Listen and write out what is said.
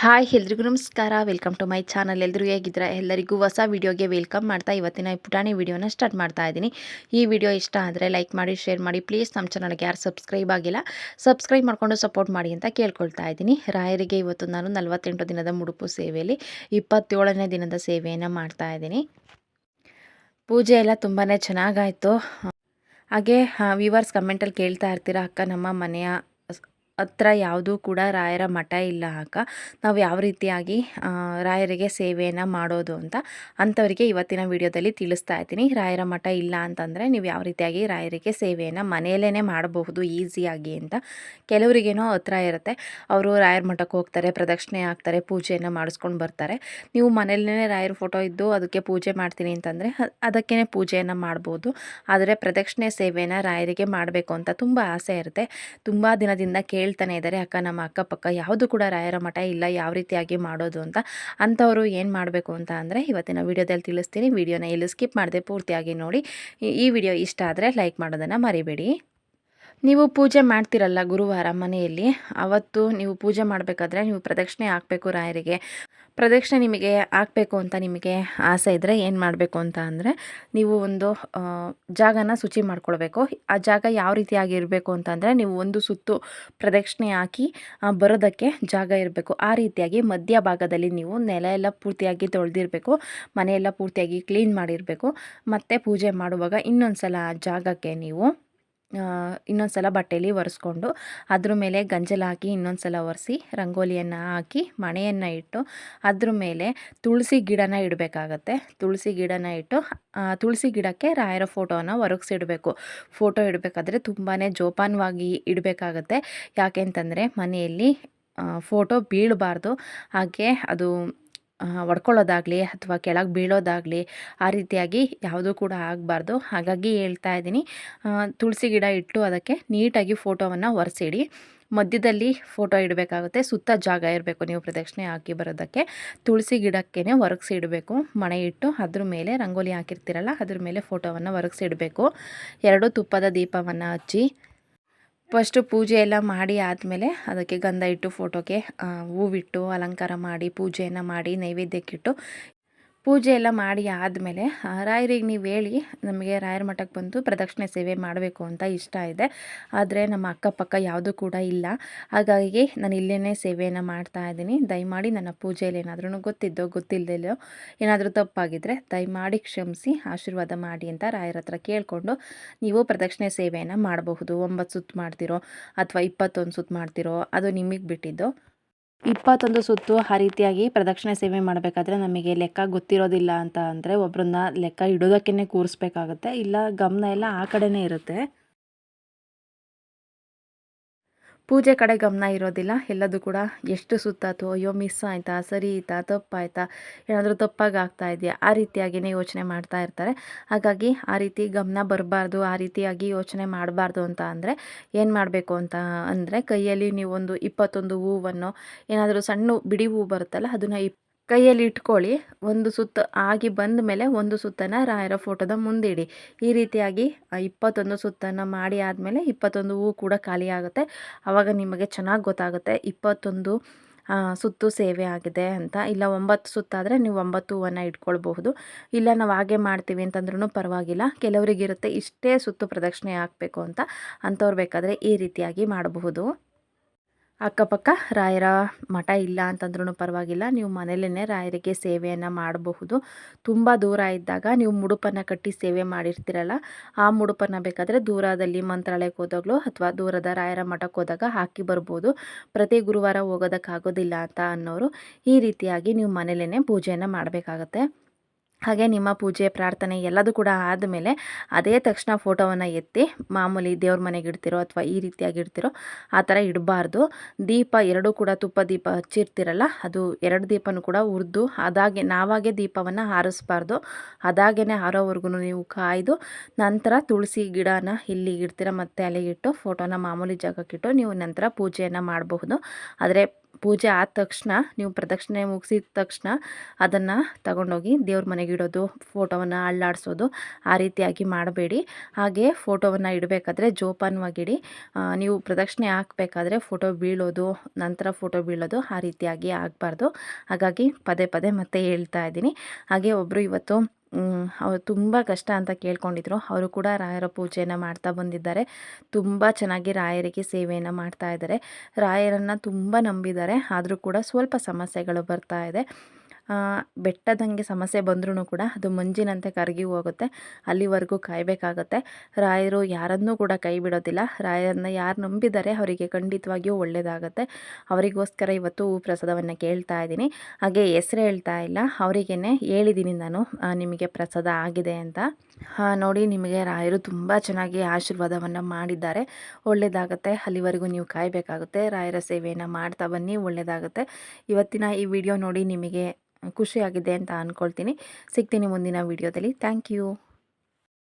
Hi, ಎಲ್ರಿಗೂ ನಮಸ್ಕಾರ. Welcome to my channel ಎಲ್ಲರೂ ಹೇಗಿದ್ರೆ ಎಲ್ಲರಿಗೂ ಹೊಸ ವಿಡಿಯೋಗೆ ವೆಲ್ಕಮ್ ಮಾಡ್ತಾ ಇವತ್ತಿನ ಪುಟಾಣಿ ವಿಡಿಯೋನ ಸ್ಟಾರ್ಟ್ ಮಾಡ್ತಾ ಇದ್ದೀನಿ. ಈ ವಿಡಿಯೋ ಇಷ್ಟ ಆದರೆ ಲೈಕ್ ಮಾಡಿ ಶೇರ್ ಮಾಡಿ. ಪ್ಲೀಸ್ ನಮ್ಮ ಚಾನಲ್ಗೆ ಯಾರು ಸಬ್ಸ್ಕ್ರೈಬ್ ಆಗಿಲ್ಲ ಸಬ್ಸ್ಕ್ರೈಬ್ ಮಾಡಿಕೊಂಡು ಸಪೋರ್ಟ್ ಮಾಡಿ ಅಂತ ಕೇಳ್ಕೊಳ್ತಾ ಇದ್ದೀನಿ. ರಾಯರಿಗೆ ಇವತ್ತು ನಾನು ನಲವತ್ತೆಂಟು ದಿನದ ಮುಡುಪು ಸೇವೆಯಲ್ಲಿ ಇಪ್ಪತ್ತೇಳನೇ ದಿನದ ಸೇವೆಯನ್ನು ಮಾಡ್ತಾ ಇದ್ದೀನಿ. ಪೂಜೆ ಎಲ್ಲ ತುಂಬಾ ಚೆನ್ನಾಗಾಯಿತು. ಹಾಗೆ ವ್ಯೂವರ್ಸ್ ಕಮೆಂಟಲ್ಲಿ ಕೇಳ್ತಾ ಇರ್ತೀರಾ, ಅಕ್ಕ, ನಮ್ಮ ಮನೆಯ ಹತ್ರ ಯಾವುದೂ ಕೂಡ ರಾಯರ ಮಠ ಇಲ್ಲ ಅಕ್ಕ ನಾವು ಯಾವ ರೀತಿಯಾಗಿ ರಾಯರಿಗೆ ಸೇವೆಯನ್ನು ಮಾಡೋದು ಅಂತ ಅಂಥವರಿಗೆ ಇವತ್ತಿನ ವಿಡಿಯೋದಲ್ಲಿ ತಿಳಿಸ್ತಾ ಇದ್ದೀನಿ. ರಾಯರ ಮಠ ಇಲ್ಲ ಅಂತಂದರೆ ನೀವು ಯಾವ ರೀತಿಯಾಗಿ ರಾಯರಿಗೆ ಸೇವೆಯನ್ನು ಮನೆಯಲ್ಲೇ ಮಾಡಬಹುದು ಈಸಿಯಾಗಿ ಅಂತ ಕೆಲವರಿಗೇನೋ ಹತ್ರ ಇರುತ್ತೆ. ಅವರು ರಾಯರ ಮಠಕ್ಕೆ ಹೋಗ್ತಾರೆ, ಪ್ರದಕ್ಷಿಣೆ ಹಾಕ್ತಾರೆ, ಪೂಜೆಯನ್ನು ಮಾಡಿಸ್ಕೊಂಡು ಬರ್ತಾರೆ. ನೀವು ಮನೆಯಲ್ಲೇ ರಾಯರ ಫೋಟೋ ಇದ್ದು ಅದಕ್ಕೆ ಪೂಜೆ ಮಾಡ್ತೀನಿ ಅಂತಂದರೆ ಅದಕ್ಕೇ ಪೂಜೆಯನ್ನು ಮಾಡ್ಬೋದು. ಆದರೆ ಪ್ರದಕ್ಷಿಣೆ ಸೇವೆಯನ್ನು ರಾಯರಿಗೆ ಮಾಡಬೇಕು ಅಂತ ತುಂಬ ಆಸೆ ಇರುತ್ತೆ. ತುಂಬ ದಿನದಿಂದ ಕೇಳಿ ಹೇಳ್ತಾನೆ ಇದ್ದಾರೆ, ಅಕ್ಕ, ನಮ್ಮ ಅಕ್ಕಪಕ್ಕ ಯಾವುದು ಕೂಡ ರಾಯರ ಮಠ ಇಲ್ಲ, ಯಾವ ರೀತಿಯಾಗಿ ಮಾಡೋದು ಅಂತ. ಅಂಥವರು ಏನು ಮಾಡಬೇಕು ಅಂತ ಅಂದರೆ ಇವತ್ತಿನ ವೀಡಿಯೋದಲ್ಲಿ ತಿಳಿಸ್ತೀನಿ. ವೀಡಿಯೋನ ಎಲ್ಲ ಸ್ಕಿಪ್ ಮಾಡದೆ ಪೂರ್ತಿಯಾಗಿ ನೋಡಿ. ಈ ವಿಡಿಯೋ ಇಷ್ಟ ಆದರೆ ಲೈಕ್ ಮಾಡೋದನ್ನು ಮರಿಬೇಡಿ. ನೀವು ಪೂಜೆ ಮಾಡ್ತಿರಲ್ಲ ಗುರುವಾರ ಮನೆಯಲ್ಲಿ, ಅವತ್ತು ನೀವು ಪೂಜೆ ಮಾಡಬೇಕಾದ್ರೆ ನೀವು ಪ್ರದಕ್ಷಿಣೆ ಹಾಕಬೇಕು ರಾಯರಿಗೆ. ಪ್ರದಕ್ಷಿಣೆ ನಿಮಗೆ ಹಾಕಬೇಕು ಅಂತ ನಿಮಗೆ ಆಸೆ ಇದ್ದರೆ ಏನು ಮಾಡಬೇಕು ಅಂತ ಅಂದರೆ, ನೀವು ಒಂದು ಜಾಗನ ಶುಚಿ ಮಾಡ್ಕೊಳ್ಬೇಕು. ಆ ಜಾಗ ಯಾವ ರೀತಿಯಾಗಿ ಇರಬೇಕು ಅಂತಂದರೆ ನೀವು ಒಂದು ಸುತ್ತು ಪ್ರದಕ್ಷಿಣೆ ಹಾಕಿ ಬರೋದಕ್ಕೆ ಜಾಗ ಇರಬೇಕು. ಆ ರೀತಿಯಾಗಿ ಮಧ್ಯ ಭಾಗದಲ್ಲಿ ನೀವು ನೆಲ ಎಲ್ಲ ಪೂರ್ತಿಯಾಗಿ ತೊಳೆದಿರಬೇಕು. ಮನೆಯೆಲ್ಲ ಪೂರ್ತಿಯಾಗಿ ಕ್ಲೀನ್ ಮಾಡಿರಬೇಕು. ಮತ್ತು ಪೂಜೆ ಮಾಡುವಾಗ ಇನ್ನೊಂದು ಸಲ ಆ ಜಾಗಕ್ಕೆ ನೀವು ಇನ್ನೊಂದು ಸಲ ಬಟ್ಟೆಯಲ್ಲಿ ಒರೆಸ್ಕೊಂಡು ಅದ್ರ ಮೇಲೆ ಗಂಜಲ ಹಾಕಿ ಇನ್ನೊಂದು ಸಲ ಒರೆಸಿ ರಂಗೋಲಿಯನ್ನು ಹಾಕಿ ಮಣೆಯನ್ನು ಇಟ್ಟು ಅದ್ರ ಮೇಲೆ ತುಳಸಿ ಗಿಡನ ಇಡಬೇಕಾಗತ್ತೆ. ತುಳಸಿ ಗಿಡನ ಇಟ್ಟು ತುಳಸಿ ಗಿಡಕ್ಕೆ ರಾಯರ ಫೋಟೋನ ಒರಗಿಸಿಡಬೇಕು. ಫೋಟೋ ಇಡಬೇಕಾದ್ರೆ ತುಂಬಾ ಜೋಪಾನವಾಗಿ ಇಡಬೇಕಾಗತ್ತೆ. ಯಾಕೆ ಅಂತಂದರೆ ಮನೆಯಲ್ಲಿ ಫೋಟೋ ಬೀಳಬಾರ್ದು. ಹಾಗೆ ಅದು ಒಡ್ಕೊಳ್ಳೋದಾಗಲಿ ಅಥವಾ ಕೆಳಗೆ ಬೀಳೋದಾಗಲಿ ಆ ರೀತಿಯಾಗಿ ಯಾವುದೂ ಕೂಡ ಆಗಬಾರ್ದು. ಹಾಗಾಗಿ ಹೇಳ್ತಾ ಇದ್ದೀನಿ. ತುಳಸಿ ಗಿಡ ಇಟ್ಟು ಅದಕ್ಕೆ ನೀಟಾಗಿ ಫೋಟೋವನ್ನು ಒರೆಸಿಡಿ. ಮಧ್ಯದಲ್ಲಿ ಫೋಟೋ ಇಡಬೇಕಾಗುತ್ತೆ. ಸುತ್ತ ಜಾಗ ಇರಬೇಕು ನೀವು ಪ್ರದಕ್ಷಿಣೆ ಹಾಕಿ ಬರೋದಕ್ಕೆ. ತುಳಸಿ ಗಿಡಕ್ಕೇ ಒರಗಿಸಿ ಇಡಬೇಕು. ಮಣೆ ಇಟ್ಟು ಅದ್ರ ಮೇಲೆ ರಂಗೋಲಿ ಹಾಕಿರ್ತೀರಲ್ಲ, ಅದ್ರ ಮೇಲೆ ಫೋಟೋವನ್ನು ಒರಗಿಸಿ ಇಡಬೇಕು. ಎರಡು ತುಪ್ಪದ ದೀಪವನ್ನು ಹಚ್ಚಿ ಫಸ್ಟು ಪೂಜೆ ಎಲ್ಲ ಮಾಡಿ ಆದಮೇಲೆ ಅದಕ್ಕೆ ಗಂಧ ಇಟ್ಟು ಫೋಟೋಗೆ ಹೂವಿಟ್ಟು, ಅಲಂಕಾರ ಮಾಡಿ, ಪೂಜೆಯನ್ನು ಮಾಡಿ ನೈವೇದ್ಯಕ್ಕಿಟ್ಟು ಪೂಜೆ ಎಲ್ಲ ಮಾಡಿ ಆದಮೇಲೆ ರಾಯರಿಗೆ ನೀವು ಹೇಳಿ, ನಮಗೆ ರಾಯರ ಮಠಕ್ಕೆ ಬಂದು ಪ್ರದಕ್ಷಿಣೆ ಸೇವೆ ಮಾಡಬೇಕು ಅಂತ ಇಷ್ಟ ಇದೆ. ಆದರೆ ನಮ್ಮ ಅಕ್ಕಪಕ್ಕ ಯಾವುದೂ ಕೂಡ ಇಲ್ಲ. ಹಾಗಾಗಿ ನಾನು ಇಲ್ಲೇ ಸೇವೆಯನ್ನು ಮಾಡ್ತಾ ಇದ್ದೀನಿ. ದಯಮಾಡಿ ನನ್ನ ಪೂಜೆಯಲ್ಲಿ ಏನಾದ್ರೂ ಗೊತ್ತಿದ್ದೋ ಗೊತ್ತಿಲ್ಲದೆಯೋ ಏನಾದರೂ ತಪ್ಪಾಗಿದ್ದರೆ ದಯಮಾಡಿ ಕ್ಷಮಿಸಿ, ಆಶೀರ್ವಾದ ಮಾಡಿ ಅಂತ ರಾಯರ ಹತ್ರ ಕೇಳಿಕೊಂಡು ನೀವು ಪ್ರದಕ್ಷಿಣೆ ಸೇವೆಯನ್ನು ಮಾಡಬಹುದು. ಒಂಬತ್ತು ಸುತ್ತು ಮಾಡ್ತಿರೋ ಅಥವಾ ಇಪ್ಪತ್ತೊಂದು ಸುತ್ತು ಮಾಡ್ತಿರೋ, ಅದು ನಿಮಗೆ ಬಿಟ್ಟಿದ್ದು. ಇಪ್ಪತ್ತೊಂದು ಸುತ್ತು ಆ ರೀತಿಯಾಗಿ ಪ್ರದಕ್ಷಿಣೆ ಸೇವೆ ಮಾಡಬೇಕಾದ್ರೆ ನಮಗೆ ಲೆಕ್ಕ ಗೊತ್ತಿರೋದಿಲ್ಲ ಅಂತ ಅಂದರೆ ಒಬ್ಬರನ್ನ ಲೆಕ್ಕ ಇಡೋದಕ್ಕೇ ಕೂರಿಸ್ಬೇಕಾಗತ್ತೆ. ಇಲ್ಲ ಗಮನ ಎಲ್ಲ ಆ ಕಡೆನೇ ಇರುತ್ತೆ. ಪೂಜೆ ಕಡೆ ಗಮನ ಇರೋದಿಲ್ಲ. ಎಲ್ಲದೂ ಕೂಡ ಎಷ್ಟು ಸುತ್ತಾತು ಅಯ್ಯೋ ಮಿಸ್ ಆಯಿತಾ, ಸರಿ ಆಯಿತಾ, ತಪ್ಪಾಯ್ತಾ, ಏನಾದರೂ ತಪ್ಪಾಗಿ ಆಗ್ತಾ ಇದೆಯಾ? ಆ ರೀತಿಯಾಗಿಯೇ ಯೋಚನೆ ಮಾಡ್ತಾ ಇರ್ತಾರೆ. ಹಾಗಾಗಿ ಆ ರೀತಿ ಗಮನ ಬರಬಾರ್ದು, ಆ ರೀತಿಯಾಗಿ ಯೋಚನೆ ಮಾಡಬಾರ್ದು ಅಂತ ಅಂದರೆ ಏನು ಮಾಡಬೇಕು ಅಂತ ಅಂದರೆ ಕೈಯಲ್ಲಿ ನೀವೊಂದು ಇಪ್ಪತ್ತೊಂದು ಹೂವನ್ನು, ಏನಾದರೂ ಸಣ್ಣ ಬಿಡಿ ಹೂವು ಬರುತ್ತಲ್ಲ, ಅದನ್ನು ಇಪ್ ಕೈಯಲ್ಲಿ ಇಟ್ಕೊಳ್ಳಿ. ಒಂದು ಸುತ್ತು ಆಗಿ ಬಂದ ಮೇಲೆ ಒಂದು ಸುತ್ತನ್ನು ರಾಯರ ಫೋಟೋದ ಮುಂದಿಡಿ ಈ ರೀತಿಯಾಗಿ ಇಪ್ಪತ್ತೊಂದು ಸುತ್ತನ್ನು ಮಾಡಿ ಆದಮೇಲೆ ಇಪ್ಪತ್ತೊಂದು ಹೂವು ಕೂಡ ಖಾಲಿ ಆಗುತ್ತೆ. ಆವಾಗ ನಿಮಗೆ ಚೆನ್ನಾಗಿ ಗೊತ್ತಾಗುತ್ತೆ ಇಪ್ಪತ್ತೊಂದು ಸುತ್ತು ಸೇವೆ ಆಗಿದೆ ಅಂತ. ಇಲ್ಲ ಒಂಬತ್ತು ಸುತ್ತಾದರೆ ನೀವು ಒಂಬತ್ತು ಹೂವನ್ನು ಇಟ್ಕೊಳ್ಬಹುದು. ಇಲ್ಲ ನಾವು ಹಾಗೆ ಮಾಡ್ತೀವಿ ಅಂತಂದ್ರೂ ಪರವಾಗಿಲ್ಲ. ಕೆಲವರಿಗಿರುತ್ತೆ ಇಷ್ಟೇ ಸುತ್ತು ಪ್ರದಕ್ಷಿಣೆ ಹಾಕಬೇಕು ಅಂತ. ಅಂಥವ್ರು ಬೇಕಾದರೆ ಈ ರೀತಿಯಾಗಿ ಮಾಡಬಹುದು. ಅಕ್ಕಪಕ್ಕ ರಾಯರ ಮಠ ಇಲ್ಲ ಅಂತಂದ್ರೂ ಪರವಾಗಿಲ್ಲ. ನೀವು ಮನೇಲೇ ರಾಯರಿಗೆ ಸೇವೆಯನ್ನು ಮಾಡಬಹುದು. ತುಂಬ ದೂರ ಇದ್ದಾಗ ನೀವು ಮುಡುಪನ್ನು ಕಟ್ಟಿ ಸೇವೆ ಮಾಡಿರ್ತೀರಲ್ಲ, ಆ ಮುಡುಪನ್ನು ಬೇಕಾದರೆ ದೂರದಲ್ಲಿ ಮಂತ್ರಾಲಯಕ್ಕೆ ಹೋದಾಗಲೂ ಅಥವಾ ದೂರದ ರಾಯರ ಮಠಕ್ಕೆ ಹೋದಾಗ ಹಾಕಿ ಬರ್ಬೋದು. ಪ್ರತಿ ಗುರುವಾರ ಹೋಗೋದಕ್ಕಾಗೋದಿಲ್ಲ ಅಂತ ಅನ್ನೋರು ಈ ರೀತಿಯಾಗಿ ನೀವು ಮನೇಲೇ ಪೂಜೆಯನ್ನು ಮಾಡಬೇಕಾಗತ್ತೆ. ಹಾಗೆ ನಿಮ್ಮ ಪೂಜೆ, ಪ್ರಾರ್ಥನೆ ಎಲ್ಲದೂ ಕೂಡ ಆದಮೇಲೆ ಅದೇ ತಕ್ಷಣ ಫೋಟೋವನ್ನು ಎತ್ತಿ ಮಾಮೂಲಿ ದೇವ್ರ ಮನೆಗೆ ಇಡ್ತಿರೋ ಅಥವಾ ಈ ರೀತಿಯಾಗಿ ಇಡ್ತಿರೋ ಆ ಥರ ಇಡಬಾರ್ದು. ದೀಪ ಎರಡೂ ಕೂಡ ತುಪ್ಪ ದೀಪ ಹಚ್ಚಿರ್ತಿರಲ್ಲ, ಅದು ಎರಡು ದೀಪನೂ ಕೂಡ ಉರಿದು ಅದಾಗೆ ನಾವಾಗೆ ದೀಪವನ್ನು ಹಾರಿಸ್ಬಾರ್ದು. ಅದಾಗೇ ಹಾರೋವರೆಗೂ ನೀವು ಕಾಯ್ದು ನಂತರ ತುಳಸಿ ಗಿಡನ ಇಲ್ಲಿ ಇಡ್ತೀರ, ಮತ್ತು ಅಲ್ಲಿಗೆ ಇಟ್ಟು ಫೋಟೋನ ಮಾಮೂಲಿ ಜಾಗಕ್ಕಿಟ್ಟು ನೀವು ನಂತರ ಪೂಜೆಯನ್ನು ಮಾಡಬಹುದು. ಆದರೆ ಪೂಜೆ ಆದ ತಕ್ಷಣ, ನೀವು ಪ್ರದಕ್ಷಿಣೆ ಮುಗಿಸಿದ ತಕ್ಷಣ ಅದನ್ನು ತಗೊಂಡೋಗಿ ದೇವ್ರ ಮನೆಗೆ ಇಡೋದು, ಫೋಟೋವನ್ನು ಅಳ್ಳಾಡಿಸೋದು ಆ ರೀತಿಯಾಗಿ ಮಾಡಬೇಡಿ. ಹಾಗೆ ಫೋಟೋವನ್ನು ಇಡಬೇಕಾದ್ರೆ ಜೋಪಾನವಾಗಿಡಿ. ನೀವು ಪ್ರದಕ್ಷಿಣೆ ಹಾಕಬೇಕಾದ್ರೆ ಫೋಟೋ ಬೀಳೋದು, ನಂತರ ಫೋಟೋ ಬೀಳೋದು ಆ ರೀತಿಯಾಗಿ ಆಗಬಾರ್ದು. ಹಾಗಾಗಿ ಪದೇ ಪದೇ ಮತ್ತೆ ಹೇಳ್ತಾ ಇದ್ದೀನಿ. ಹಾಗೆ ಒಬ್ಬರು ಇವತ್ತು ಅವ್ರು ತುಂಬ ಕಷ್ಟ ಅಂತ ಕೇಳ್ಕೊಂಡಿದ್ರು. ಅವರು ಕೂಡ ರಾಯರ ಪೂಜೆಯನ್ನು ಮಾಡ್ತಾ ಬಂದಿದ್ದಾರೆ. ತುಂಬ ಚೆನ್ನಾಗಿ ರಾಯರಿಗೆ ಸೇವೆಯನ್ನು ಮಾಡ್ತಾ ಇದ್ದಾರೆ. ರಾಯರನ್ನು ತುಂಬ ನಂಬಿದ್ದಾರೆ. ಆದರೂ ಕೂಡ ಸ್ವಲ್ಪ ಸಮಸ್ಯೆಗಳು ಬರ್ತಾ ಇದೆ. ಬೆಟ್ಟದಂಗೆ ಸಮಸ್ಯೆ ಬಂದ್ರೂ ಕೂಡ ಅದು ಮಂಜಿನಂತೆ ಕರಗಿ ಹೋಗುತ್ತೆ. ಅಲ್ಲಿವರೆಗೂ ಕಾಯಬೇಕಾಗತ್ತೆ. ರಾಯರು ಯಾರನ್ನೂ ಕೂಡ ಕೈ ಬಿಡೋದಿಲ್ಲ. ರಾಯರನ್ನ ಯಾರು ನಂಬಿದ್ದಾರೆ ಅವರಿಗೆ ಖಂಡಿತವಾಗಿಯೂ ಒಳ್ಳೆಯದಾಗುತ್ತೆ ಅವರಿಗೋಸ್ಕರ ಇವತ್ತು ಹೂ ಪ್ರಸಾದವನ್ನು ಕೇಳ್ತಾ ಇದ್ದೀನಿ. ಹಾಗೆ ಹೆಸರು ಹೇಳ್ತಾ ಇಲ್ಲ. ಅವರಿಗೇನೆ ಹೇಳಿದ್ದೀನಿ ನಾನು ನಿಮಗೆ ಪ್ರಸಾದ ಆಗಿದೆ ಅಂತ. ನೋಡಿ, ನಿಮಗೆ ರಾಯರು ತುಂಬ ಚೆನ್ನಾಗಿ ಆಶೀರ್ವಾದವನ್ನು ಮಾಡಿದ್ದಾರೆ. ಒಳ್ಳೆಯದಾಗುತ್ತೆ ಅಲ್ಲಿವರೆಗೂ ನೀವು ಕಾಯಬೇಕಾಗುತ್ತೆ. ರಾಯರ ಸೇವೆಯನ್ನು ಮಾಡ್ತಾ ಬನ್ನಿ. ಒಳ್ಳೆಯದಾಗುತ್ತೆ ಇವತ್ತಿನ ಈ ವಿಡಿಯೋ ನೋಡಿ ನಿಮಗೆ ಖುಷಿಯಾಗಿದೆ ಅಂತ ಅಂದ್ಕೊಳ್ತೀನಿ ಸಿಗ್ತೀನಿ ಮುಂದಿನ ವಿಡಿಯೋದಲ್ಲಿ. Thank you.